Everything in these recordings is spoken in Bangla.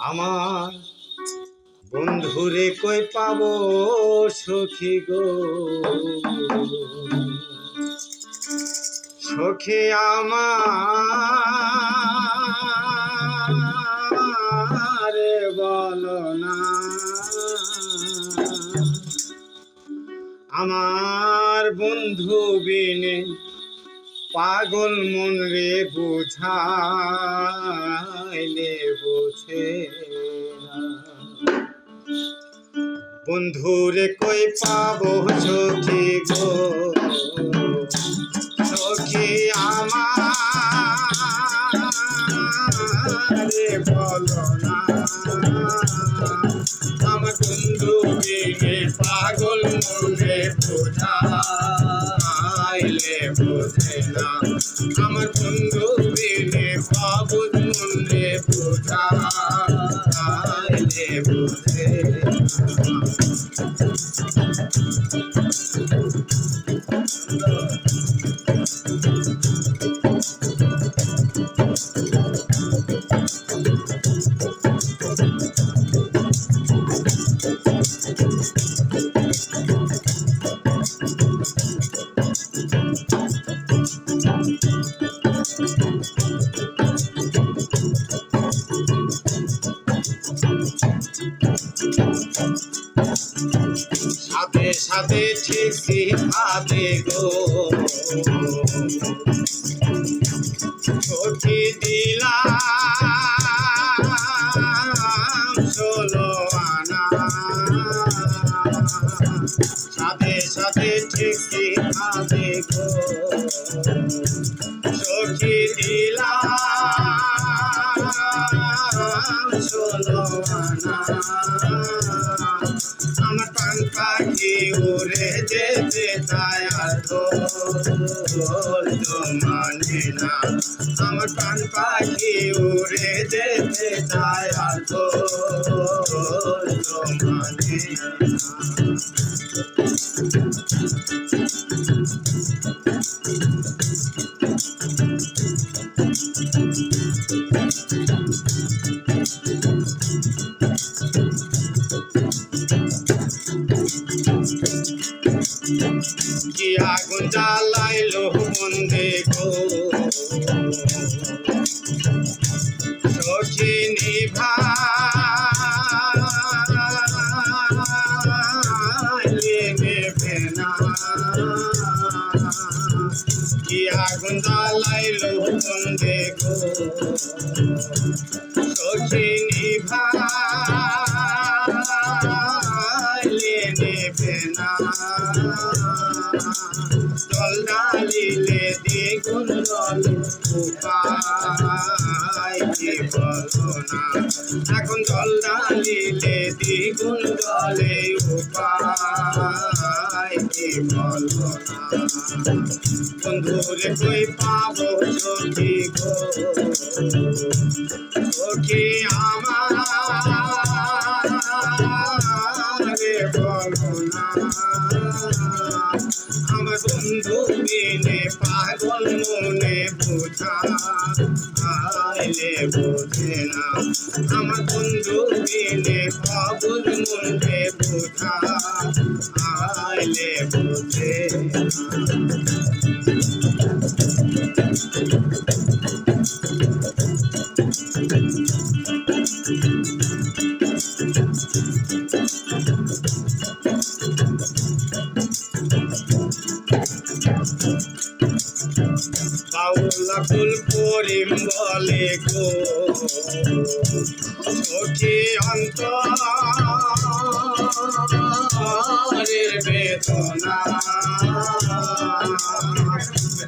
আমার বন্ধুরে কই পাব সখী গো? সখী আমার বলো না। আমার বন্ধু বিনে পাগল মন রে বুঝাইলে বুঝে। বন্ধুরে কই পাবো সখী গো? সখী আমার বলো না। আমার বন্ধু বিনে পাগল মনে বোঝাইলে বোঝে না আমার বন্ধু বিনে পাগল মনে বোঝাইলে বোঝে না সাথে সাথে ঠিকই পাবে গো। সখী দিলাম ষোলো আনা। সাথে সাথে ঠিকই পাবে গো। সখী দিলাম ষোলো আনা। পাখি উড়ে যেতে চায় আর ঢোল তো মানে না আমার পান পাখি উড়ে যেতে চায় আর ঢোল কি আগুন জ্বালাইলো বন্দে গো? সখী নিভাইলে নেবে না। কি আগুন জ্বালাইলো বন্দে গো? সখী নিভাইলে ডালিলে দ্বিগুণ উপায় কি বলো না? এখন জল ডালিলে দ্বিগুণ জলে বন্ধুরে কই পাবো সখী গো? আমার মনে বোঝা আইলে বোঝে না। আমার বন্ধু বিনে পাগল মনে বোঝা আইলে বোঝে না। করিম বলে গো। সখী অন্তরের বেদনা।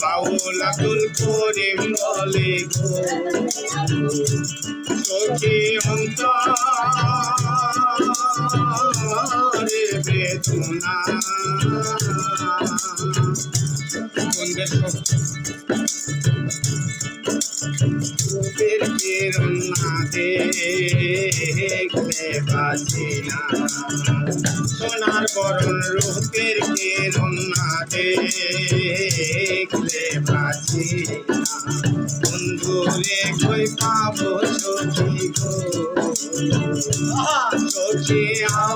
বাউলা করিম বলে গো। সখী অন্তরের বেদনা। কোন দেশ কিরণ না দেখলে বাঁচি না সোনার বরণ রূপের কিরণ না দেখলে বাঁচি না বন্ধু রে কই পাবো সখী গো সখী আমার